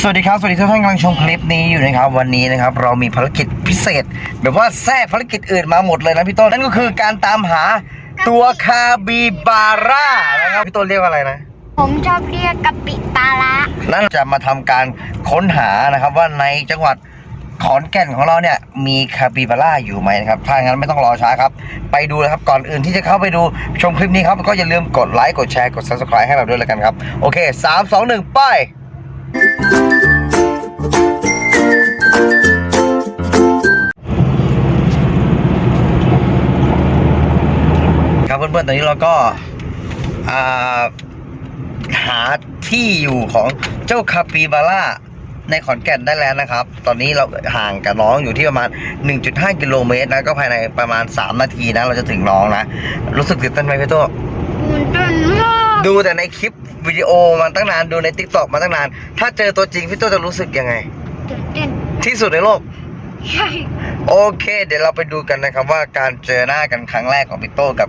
สวัสดีครับ สวัสดีทุกท่านกำลังชมคลิปนี้อยู่นะครับ วันนี้นะครับ เรามีภารกิจพิเศษ แบบว่าแทรกภารกิจอื่นมาหมดเลยนะพี่ต้นนั่นก็คือการตามหาตัวคาบิบาร่านะครับพี่ต้นเรียกว่าอะไรนะ ผมชอบเรียกกะปิปลาละนั่นจะมาทำการค้นหานะครับว่าในจังหวัดขอนแก่นของเราเนี่ยมีคาปิบาร่าอยู่ไหมนะครับถ้างั้นไม่ต้องรอช้าครับ ไปดูเลยครับก่อนอื่นที่จะเข้าไปดูชมคลิปนี้ครับก็อย่าลืมกดไลค์กดแชร์กด subscribe ให้เราด้วยแล้วกันครับโอเคสามสองหนึ่งไป ครับเพื่อนๆ ตอนนี้เราก็อ่าหาที่อยู่ของเจ้าคาปิบาร่าในขอนแก่นได้แล้วนะครับ ตอนนี้เราห่างกับน้องอยู่ที่ประมาณ 1.5 กิโลเมตรนะ ก็ภายในประมาณ 3 นาทีนะ เราจะถึงน้องนะ รู้สึกตื่นเต้นไหมพี่ตัวมันตื่นมากดูแต่ในคลิปวิดีโอมาตั้งนาน ดูใน t ิ k t o k มาตั้งนาน ถ้าเจอตัวจริงพี่ตัวจะรู้สึกยังไง ตื่นเต้นที่สุดในโลก ใช่โอเค เดี๋ยวเราไปดูกันนะครับว่าการเจอหน้ากันครั้งแรกของพี่โต้กับ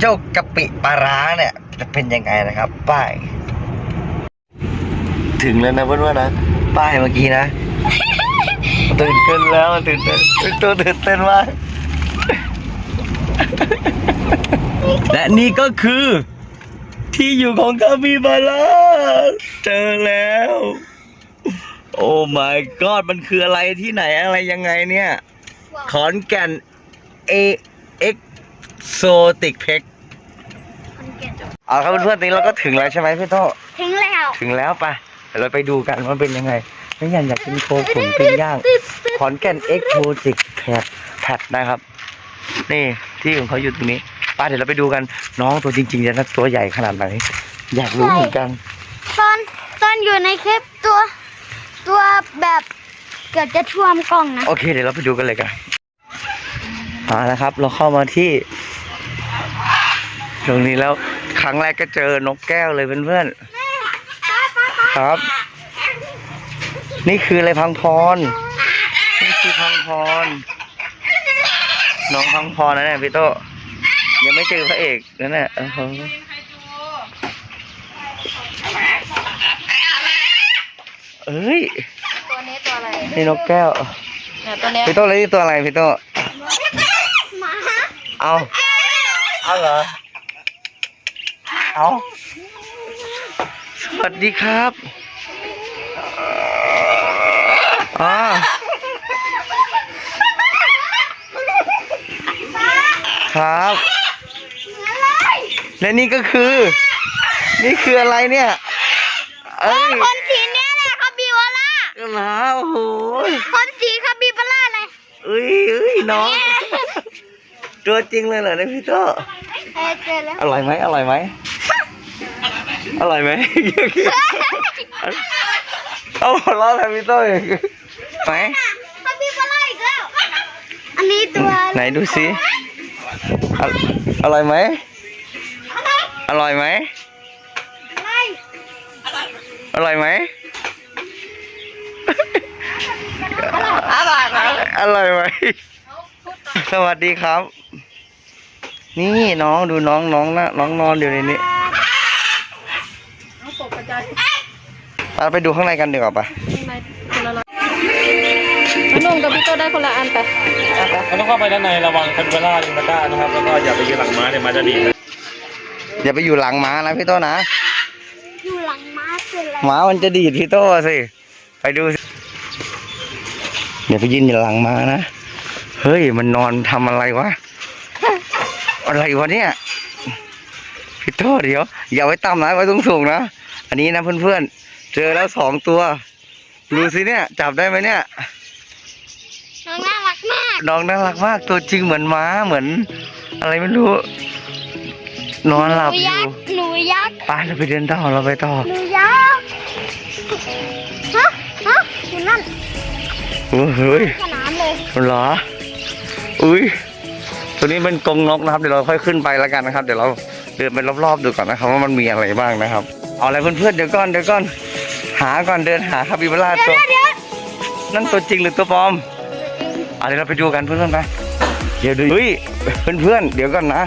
เจ้ากะปิปลาร้าเนี่ย จะเป็นยังไงนะครับ ป้าย ถึงแล้วนะเพื่อนๆนะ ป้ายเมื่อกี้นะ ตื่นเต้นแล้วตื่นเต้นพี่โต้ตื่นเต้นมากและนี่ก็คือ ที่อยู่ของกาปิบาร่าเจอแล้ว โอ้ my god มันคืออะไรที่ไหนอะไรยังไงเนี่ย ขอนแก่นเอเอ็กโซติกเพกมันเก่งเอาครับเพื่อนๆตอนนี้เราก็ถึงแล้วใช่ไหมพี่โตถึงแล้วถึงแล้วปะเดี๋ยวเราไปดูกันว่าเป็นยังไงไม่อยากอยากกินโคขุนปิ้งย่าง ขอนแก่นเอ็กโซติกแพดแพดนะครับ นี่ที่ของเขาอยู่ตรงนี้ไป้าเดี๋ยวเราไปดูกันน้องตัวจริงๆจะตัวใหญ่ขนาดไหนอยากรู้เหมือนกัน ตอนตอนอยู่ในคลิปตัว ตัวแบบเกือบจะท่วมกล่องนะโอเคเดี๋ยวเราไปดูกันเลยกันมาแล้วครับ เราเข้ามาที่ ตรงนี้แล้วครั้งแรกก็เจอนกแก้วเลยเพื่อนๆครับ นี่คืออะไรพังพร นี่คือพังพร น้องพังพรนะเนี่ยพี่โตยังไม่เจอพระเอกนั่นแหละ เออเอ้ย ตัวนี้ตัวอะไรนี่นกแก้ว เนี่ยตัวเนี้ยพี่โตเลยนี่ตัวอะไรพี่โตหมาเอา เอาเหรอ เอาสวัสดีครับอ๋อครับอะไรและนี่ก็คือ นี่คืออะไรเนี่ย เอ้ย คนสีเนี้ยแหละคาบิวา ร่าเหรอโอ้โหคนสีคาบิวาร่าเลยเอ้ยเอ้ยน้อง ตัวจริงเลยเหรอเนี่ยพี่โตเอ้ยเจอแล้วอร่อยไหมอร่อยไหมอร่อยไหมเอาหัวเร้อนแทนพี่โต้อีกไหนคาบิวาร่าอีกแล้ว อันนี้ตัวไหนดูสิออร่อยไหมอะไรอร่อยไหมอะไรอร่อยไหม อร่อยไหมอร่อยไหมสวัสดีครับ นี่น้องดูน้องน้องนะน้องนอนอยู่ในนี้เราไปดูข้างในกันดีกว่าปะน้องนุ่มกับพี่โตได้คนละอันไปเอาไปเราต้องเข้าไปด้านในระวังคันเวล่าลิงตาก้านะครับ แล้วก็อย่าไปยืนหลังม้าเดี๋ยวม้าจะดีดนะอย่าไปอยู่หลังม้านะพี่โต้นะ อยู่หลังม้าเป็นอะไรหมามันจะดีดพี่โต้สิ ไปดูสิ เดี๋ยวไปยืนอยู่หลังม้านะ เฮ้ย มันนอนทำอะไรวะ อะไรวะเนี่ย พี่โต้เดี๋ยว อย่าไว้ต่ำนะไว้สูงสูงๆนะ อันนี้นะเพื่อนๆ เจอแล้วสองตัว ดูสิเนี่ย จับได้ไหมเนี่ย น้องน่ารักมาก น้องน่ารักมาก ตัวจริงเหมือนม้าเหมือน อะไรไม่รู้ นอนหลับอยู่ หนูยักษ์ ไปเราไปเดินต่อเราไปต่อ หนูยักษ์ ฮะ ฮะอยู่นั่นโอ้ เฮ้ยสนามเลยเหรอ อุ้ยตัวนี้เป็นกรงนกนะครับ เดี๋ยวเราค่อยขึ้นไปแล้วกันนะครับ เดี๋ยวเราเดินไปรอบๆดูก่อนนะครับว่ามันมีอะไรบ้างนะครับ เอาอะไรเพื่อนๆเดี๋ยวก่อนเดี๋ยวก่อน หาก่อนเดินหาคาปิบาร่าตัวเดี๋ยวนั่นตัวจริงหรือตัวปลอมเอาเดี๋ยวเราไปดูกันเพื่อนๆไปเดี๋ยวดูเฮ้ยเพื่อนๆเดี๋ยวก่อนนะ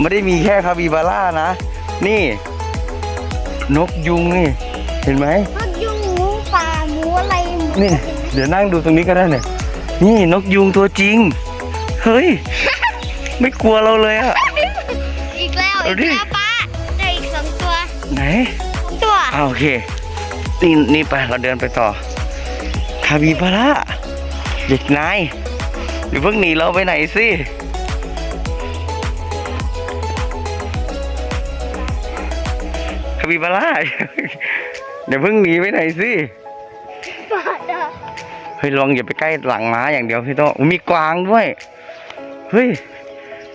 ไม่ได้มีแค่คาปิบาร่านะ นี่ นกยุงนี่ เห็นไหมนกยุงหมูป่าหนี่ เดี๋ยวนั่งดูตรงนี้ก็ได้เนี่ย นี่นกยุงตัวจริง เฮ้ย ไม่กลัวเราเลยอะอีกแล้วเอาอีกดิแล้วป้าเจออีกสองตัวไหนสองตัวอ่าโอเค นี่นี่ไปเราเดินไปต่อคาบิบาร่าเด็กนายอย่าเพิ่งหนีเราไปไหนสิคาบิบาร่า อย่าเพิ่งหนีไปไหนสิป้าเด้อเฮ้ยลองอย่าไปใกล้หลังม้าอย่างเดียวพี่โตมีกวางด้วยเฮ้ย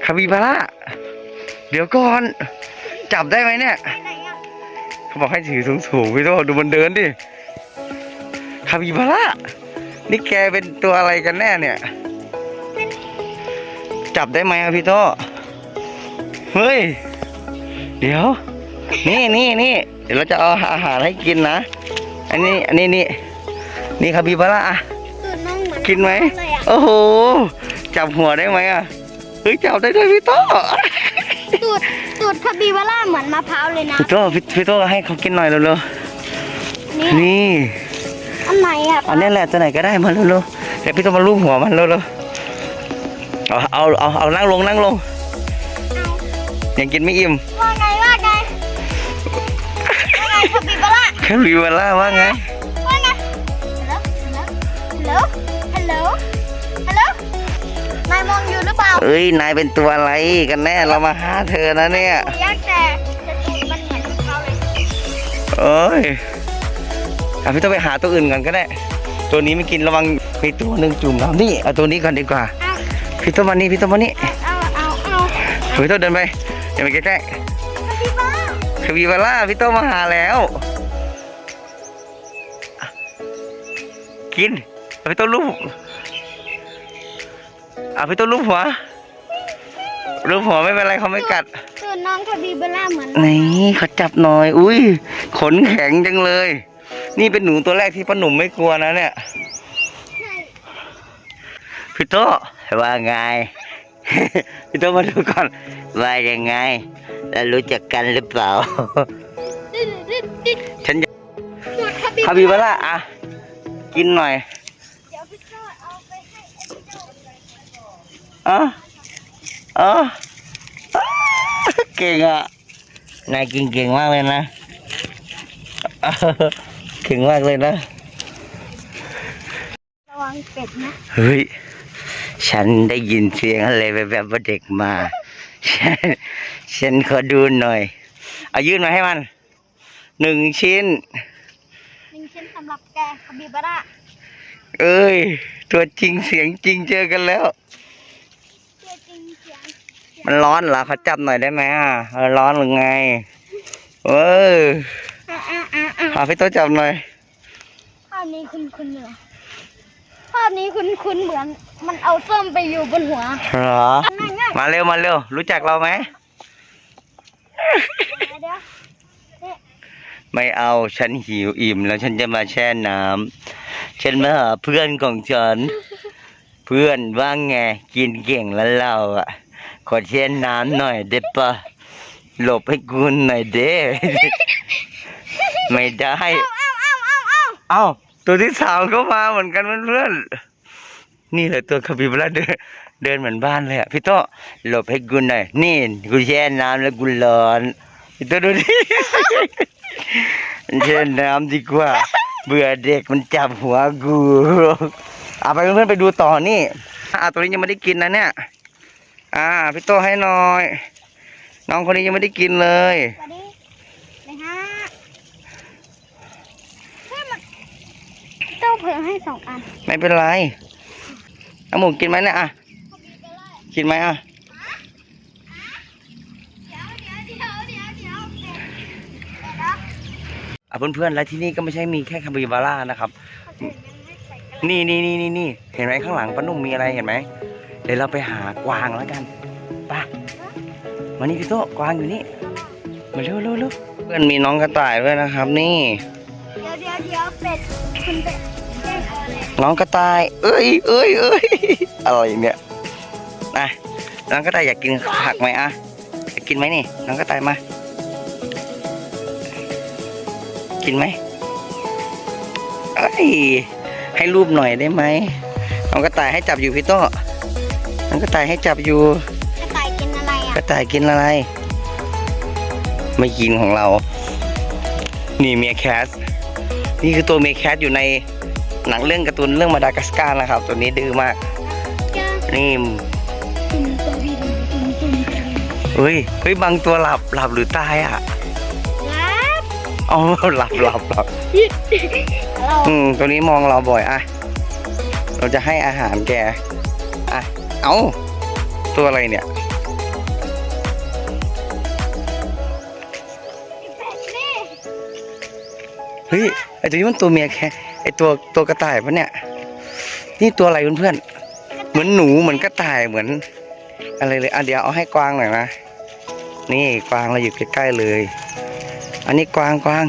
คาบิบาร่าเดี๋ยวก่อนจับได้ไหมเนี่ยเขาบอกให้ถือสูงสูงๆพี่โตดูมันเดินดิคาบิบาร่านี่แกเป็นตัวอะไรกันแน่เนี่ย จับได้ไหมครับพี่โตเฮ้ย เดี๋ยว นี่นี่นี่เดี๋ยวเราจะเอาอาหารให้กินนะ อันนี้อันนี้นี่นี่คาบิบาร่าอะ กินไหมเลยอะโอ้โห จับหัวได้ไหมอะเฮ้ยจับได้ด้วยพี่โตตูดตูดคาบิบาร่าเหมือนมะพร้าวเลยนะพี่โตพี่พี่โตให้เขากินหน่อยเร็วนี่ๆนี่ อันไหนอะอันนี้แหละตัวไหนก็ได้มาเร็วๆเดี๋ยวพี่ต้องมาลูบหัวมันเร็วๆเอาเอาเอาเอานั่งลงนั่งลงยังกินไม่อิ่มว่าไงว่าไงว่าไงคาบิบาร่าแค่รีเวลล่าว่าไงว่าไงายมองอยู่หรือเปล่าเอ้ย นายเป็นตัวอะไรกันแน่ เรามาหาเธอนะเนี่ยยักษ์แต่แต่ตูดมันเหมือนมะพร้าวเลยเอ้ยอะพี่ต้องไปหาตัวอื่นก่อนก็ได้ ตัวนี้ไม่กินระวังมีตัวหนึ่งจุ่มน้ำนี่เอาตัวนี้ก่อนดีกว่า เอาพี่ต้องมานี่พี่ต้องมานี่เอาเอาเอาพี่ต้องเดินไปเดินไปใกล้คาบิบาร่าๆคาบิบาร่าพี่ต้องมาหาแล้ว กินเอาพี่ต้องลูบ อะพี่ต้องลูบหัวลูบหัวไม่เป็นไรเขาไม่กัดตูดน้องคาบิบาร่าเหมือนนี่เขาจับหน่อย อุ้ยขนแข็งจังเลย นี่เป็นหนูตัวแรกที่ป้าหนุ่มไม่กลัวนะเนี่ยใช่พี่โตว่าไง พี่โตมาดูก่อน ว่ายังไงเรารู้จักกันหรือเปล่าดึ๊ดดึ๊ดดึ๊ดฉันอยากตูดคาบิคาบิบาร่าอะ กินหน่อย เดี๋ยวพี่โจ้เอาไปให้ไอ้พี่โจ้ อะอะอะเก่งอะนายกินเก่งมากเลยนะอะเก่งมากเลยนะระวังเป็ดนะเฮ้ยฉันได้ยินเสียงอะไรแบบว่าเด็กมาฉันฉันขอดูหน่อย เอายื่นมาให้มันหนึ่งชิ้นหนึ่งชิ้นสำหรับแกคาบิบาร่าเอ้ย ตัวจริงเสียงจริงเจอกันแล้วตัวจริงเสียง มันร้อนเหรอเขาจับหน่อยได้ไหมอะเออร้อนหรือไงเอออะอะอะอะหาพี่โต๊ะจับหน่อยภาพนี้คุ้นคุ้นๆเหรอภาพนี้คุ้นคุ้นๆเหมือน มันเอาส้มไปอยู่บนหัวเหรอง่ายง่ายมาเร็วมาเร็ว รู้จักเราไหมเดี๋ยวเดี๋ยวนี่ไม่เอาฉันหิวอิ่มแล้วฉันจะมาแช่น้ำฉันมาหาเพื่อนของฉัน เพื่อนว่าไงกินเก่งแล้วเราอะ ขอแช่น้ำหน่อยได้ปะหลบให้กูหน่อยเด้ ไม่ได้เอาเอาเอาเอาเอ้าตัวที่สามก็มาเหมือนกันเพื่อนๆนี่แหละตัวคาปิบาร่าเดินเดินเหมือนบ้านเลยอะพี่โตหลบให้กูหน่อย นี่กูแช่น้ำแล้วกูร้อนพี่โตดูดิแช่น้ำดีกว่า เบื่อเด็กมันจับหัวกูเอาไปเพื่อนๆไปดูต่อนี่อ่าตัวนี้ยังไม่ได้กินนะเนี่ย อ่าพี่โตให้หน่อย น้องคนนี้ยังไม่ได้กินเลยสวัสดีเลยฮะเฮ้ยมันเจ้าเพิ่มให้สองอันไม่เป็นไรเอาหมูกินไหมเนี่ยอะกินไหมอะเดี๋ยวเดี๋ยวเดี๋ยวเดี๋ยวเดี๋ยวเป็ดเป็ดเหรออะเพื่อนๆแล้วที่นี่ก็ไม่ใช่มีแค่คาปิบาร่านะครับเขาถึงยังไม่ใส่กระนี่นี่นี่นี่นี่เห็นไหมข้างหลังป้านุ่มมีอะไรเห็นไหมเดี๋ยวเราไปหากวางแล้วกันไปมานี่พี่โตกวางอยู่นี่ มาเร็วเร็วเร็วเพื่อนมีน้องกระต่ายด้วยนะครับ นี่ เดี๋ยวเดี๋ยวเดี๋ยวเป็ดคุณเป็ดแจ้งเอาเลยน้องกระต่าย เอ้ยเอ้ยเอ้ยอะไรเนี่ยนะน้องกระต่ายอยากกินผักไหมอะอยากกินไหมนี่ น้องกระต่ายมา กินไหมเอ้ยให้รูปหน่อยได้ไหมน้องกระต่ายให้จับอยู่พี่โต้ น้องกระต่ายให้จับอยู่ กระต่ายกินอะไรกอะระต่ายกินอะไร ไม่กินของเรา นี่เมียแคส นี่คือตัวเมียแคสอยู่ในหนังเรื่องการ์ตูนเรื่องมาดากัสการ์นะครับ ตัวนี้ดื้อมาก เจอนี่ตุ่มตัวบินตุ่มตุ่มตุ่มเฮ้ย เฮ้ย บางตัวหลับหลับหรือตายอะรับอ๋อหลับหลับหลับ เราอืม ตัวนี้มองเราบ่อยอะเราจะให้อาหารแก อะ เอ้า ตัวอะไรเนี่ย เฮ้ย ไอตัวนี้มันตัวเมียแค่ไอตัวตัวกระต่ายปะเนี่ย นี่ตัวอะไรเพื่อนๆ เหมือนหนูเหมือนกระต่ายเหมือน อะไรเลยอะเดี๋ยวเอาให้กวางหน่อยนะ นี่กวางเราอยู่ใกล้ๆเลย อันนี้กวางกวาง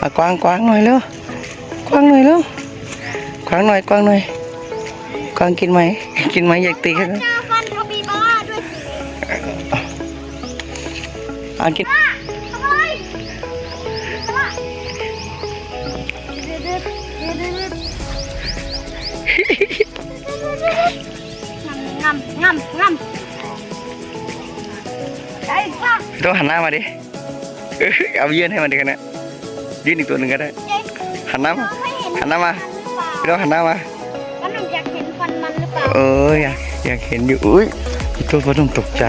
มากวางกวางหน่อยเร็วกวางหน่อยเร็วกวางหน่อยกวางหน่อยกวางกินไหม กินไหมอยากตีกันเจอฟันคาปิบาร่าด้วยสิอะกินงำงำงำไอ้ฟักต้องหันหน้ามาดิเอ้ยเอายื่นให้มันดิกันนะยื่นอีกตัวหนึ่งก็ได้หันหน้ามาหันหน้ามาหรือเปล่าพี่ต้องหันหน้ามา เปล่าเอออยากอยากเห็นอยู่อุ้ยพี่ตัวก็ต้องตกใจ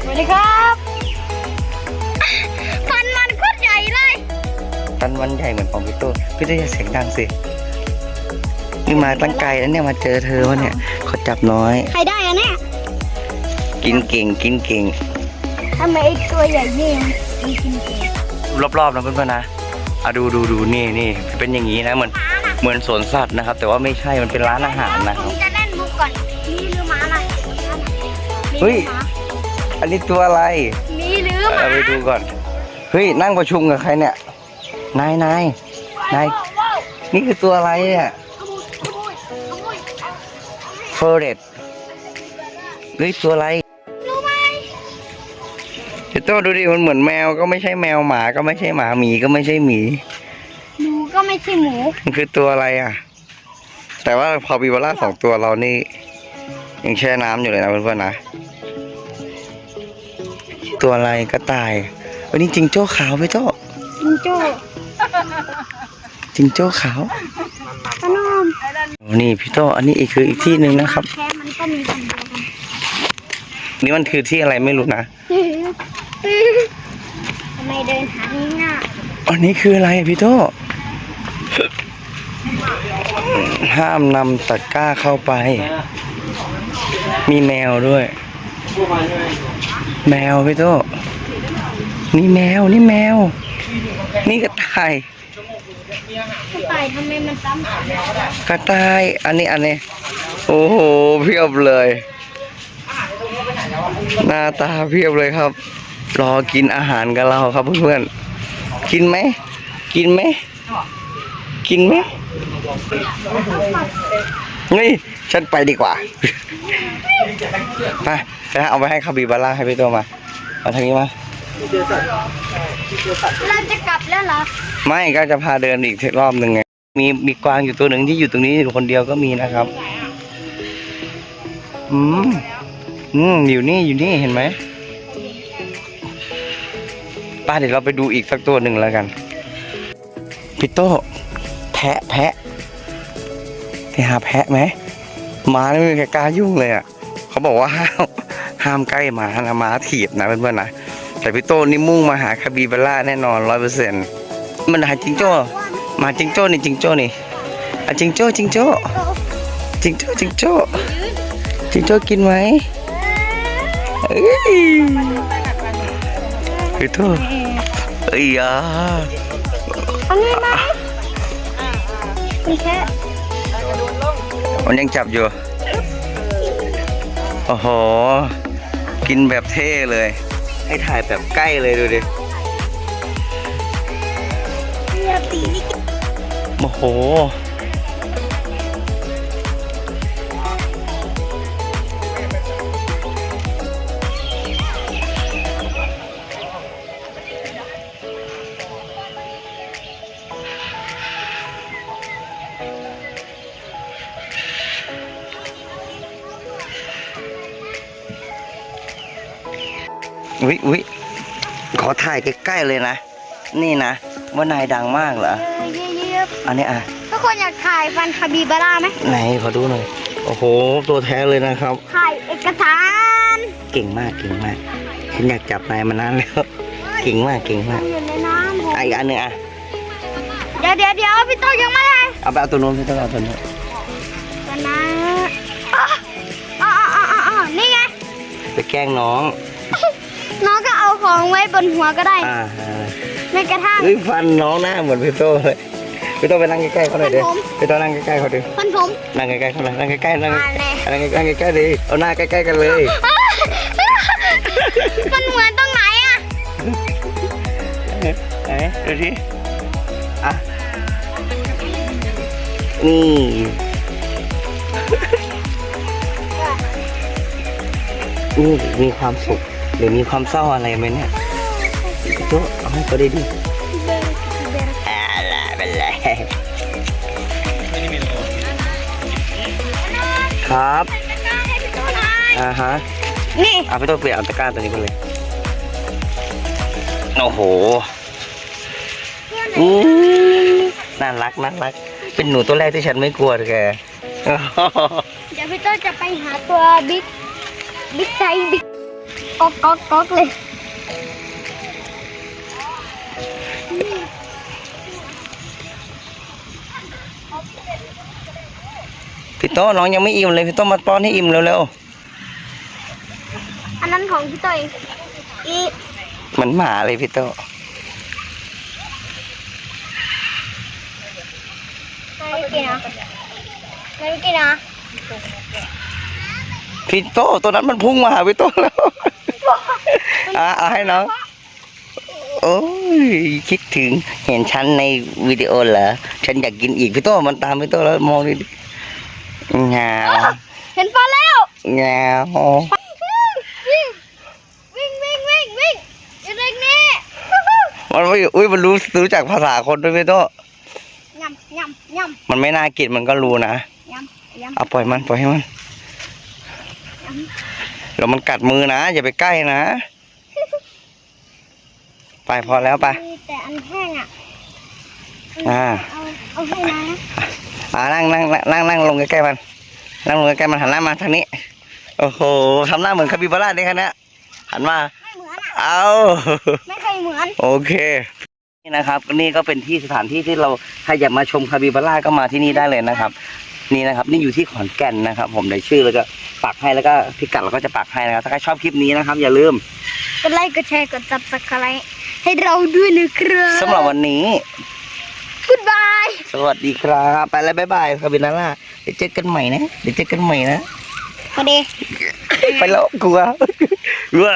สวัสดีครับฟันมันโคตรใหญ่เลยตันมันใหญ่เหมือนของพี่ตัวพี่ตัวอย่าเสียงดังสินี่มาตั้งไกลแล้วเนี่ยมาเจอเธอวะเนี่ยขอจับน้อย ใครได้อะเนี่ยกินเก่งกินเก่งทำไมไอ้ตัวใหญ่นี่มันกินเก่งรอบๆนะเพื่อนๆนะอะดูดูดูนี่นี่เป็นอย่างนี้นะเหมือน เหมือนสวนสัตว์นะครับ แต่ว่าไม่ใช่มันเป็นร้านอาหารนะผมจะเล่นมุกก่อนมีหรือหมาอะไรมีหเฮ้รืยอหมาอันนี้ตัวอะไร มีหรือหมาเอาไปดูก่อน เฮ้ย นั่งประชุมกับใครเนี่ย นายนายนายว้าวนี่คือตัวอะไรเนี่ยขโมยขโมยขโมยเฟอร์เรตเฮ้ยตัวอะไรรู้ไหมเดี๋ยวโต้ดูดิมันเหมือนแมวก็ไม่ใช่แมวหมาก็ไม่ใช่หมาหมีก็ไม่ใช่หมีหมูก็ ไม่ใช่หมู มันคือตัวอะไรอะ แต่ว่าพอบิวล่าสองตัวเรานี่ยังแช่น้ำอยู่เลยนะเพื่อนๆนะ ตัวอะไรกระต่าย วันนี้จิงโจ้ขาวพี่โจ้จิงโจ้จิงโจ้ขาวขนมโอ้นี่พี่โต้อันนี้อีกคืออีกที่หนึ่งนะครับ แค่มันก็มีคนเดียวกันนี่มันคือที่อะไรไม่รู้นะทำไมเดินหาที่หน้าอันนี้คืออะไรอะพี่โต้ ห้ามนำตะกร้าเข้าไป มีแมวด้วย แมวพี่โตนี่แมว นี่แมว นี่กระต่าย กระต่ายทำไมมันซ้ำกันกระต่าย อันนี้อันนี้ โอ้โห เพียบเลย หน้าตาเพียบเลยครับ รอกินอาหารกับเราครับเพื่อนๆ กินไหม กินไหม กินไหม นี่ฉันไปดีกว่า ไปไปเอาไปให้คาบิบาร่าให้พี่ตัวมา เอาทางนี้มา เราจะกลับแล้วเหรอ ไม่ก็จะพาเดินอีกรอบหนึ่งไง มีมีกวางอยู่ตัวหนึ่งที่อยู่ตรงนี้อยู่คนเดียวก็มีนะครับ อืม อืม อยู่นี่อยู่นี่เห็นไหมป้าเดี๋ยวเราไปดูอีกสักตัวหนึ่งแล้วกัน พี่โต้แพะแพะ ไปหาแพะไหมหมาไม่มีใครกล้ายุ่งเลยอะเขาบอกว่าห้ามห้ามใกล้หมานะหมาถีบนะเพื่อนๆนะแต่พี่โต้นี่มุ่งมาหาคาบิบาร่าแน่นอนร้อยเปอร์เซ็นต์มันหาจิงโจ้หมาจิงโจ้นี่จิงโจ้นี่อะจิงโจ้จิงโจ้จิงโจ้จิงโจ้จิงโจ้กินไหมเอ้ยพี่โต้เอ้ยอะเอางี้ไหมมีแค่ มันยังจับอยู่ โอ้โห กินแบบเท่เลย ให้ถ่ายแบบใกล้เลยดูดิเรือปีนี่โอ้โห อุ้ยอุ้ยขอถ่ายใกล้ๆเลยนะ นี่นะ ว่านายดังมากเหรอเออเยี่ยมอันนี้อะ ทุกคนอยากถ่ายฟันคาบิบาร่าไหมไหนขอดูหน่อย โอ้โห ตัวแท้เลยนะครับ ถ่ายเอกสารเก่งมาก เก่งมาก ฉันอยากจับนายมานานแล้ว เก่งมาก เก่งมากอยู่ในน้ำผมอะอีกอันหนึ่งอะ เดี๋ยวเดี๋ยวเดี๋ยวพี่โตยังไม่ได้เอาไปเอาตัวนู้นพี่ต้องเอาตัวนู้นกันนะอ๋ออ๋ออ๋ออ๋ออ๋อนี่ไง ไปแกล้งน้อง น้องก็เอาของไว้บนหัวก็ได้อ่าอ่าไม่กระทั่ง เฮ้ยฟันน้องหน้าเหมือนพี่โตเลยพี่โตไปนั่งใกล้ๆเขาหน่อยดิฟันผม พี่โตนั่งใกล้ๆเขาดิฟันผม นั่งใกล้ๆเขาหน่อยนั่งใกล้ๆนั่งใกล้อ่าแน่ๆนั่งใกล้ๆนั่งใกล้ๆดิเอาหน้าใกล้ๆกันเลย มันเหมือนตรงไหนอะไหนดูทีอะนี่นี่มีความสุข หรือมีความเศร้าอะไรไหมเนี่ยโจ้เอาให้เขาได้ดิอะไรเป็นไรครับอ่าฮะนี่เอาพี่โต้เปลี่ยนเอาตะกร้าตัวนี้ไปเลยโอ้โหอืมน่ารักน่ารัก เป็นหนูตัวแรกที่ฉันไม่กลัวเลยแกเดี๋ยวพี่โตจะไปหาตัวบิ๊กบิ๊กไซส์บิ๊ก ก๊อกก๊อกก๊อกเลยพี่โต้น้องยังไม่อิ่มเลยพี่โต้มาป้อนให้อิ่มเร็วอันนั้นของพี่โตเองอีๆเหมือนหมาเลยพี่โต้ไม่กินนะไม่กินนะพี่โต้ตัวนั้นมันพุ่งมาหาพี่โต้แล้ว อะเอาให้น้อง โอ้ยคิดถึงเห็นฉันในวิดีโอเหรอ ฉันอยากกินอีกพี่โต้มันตามพี่โต้แล้วมองดิงาเห็นฟันแล้ว งาวิ่งวิ่งวิ่งวิ่งวิ่งอยู่ตรงนี้มันไม่อุ้ยมันรู้รู้จักภาษาคนด้วยพี่โต้ยำยำยมันไม่น่ากินมันก็รู้นะำยำยำเอาปล่อยมันปล่อยให้มัน เดี๋ยวมันกัดมือนะ อย่าไปใกล้นะ ไปพอแล้วไป มีแต่อันแห้งอะอ่า เอาเอาให้นะอ่านั่งนั่งนั่งนั่งลงใกล้ๆมัน นั่งลงใกล้ๆมันหันหน้ามาทางนี้ โอ้โหทำหน้าเหมือนคาบิบาร่าได้แค่เนี้ยหันมา ไม่เหมือนอะเอา ไม่เคยเหมือนโอเค นี่นะครับนี่ก็เป็นที่สถานที่ที่เราใครอยากมาชมคาบิบาร่าก็มาที่นี่ได้เลยนะครับ นี่นะครับ นี่อยู่ที่ขอนแก่นนะครับ ผมในชื่อแล้วก็ปักให้แล้วก็พิกัดเราก็จะปักให้นะครับ ถ้าใครชอบคลิปนี้นะครับ อย่าลืมกดไลค์กดแชร์กด subscribe ให้เราด้วยนะครับสำหรับวันนี้ Goodbye สวัสดีครับ ไปแล้วบ๊ายบายคาบินาร่าเดี๋ยวเจอกันใหม่นะเดี๋ยวเจอกันใหม่นะพอดีไปแล้วกลัวกลัว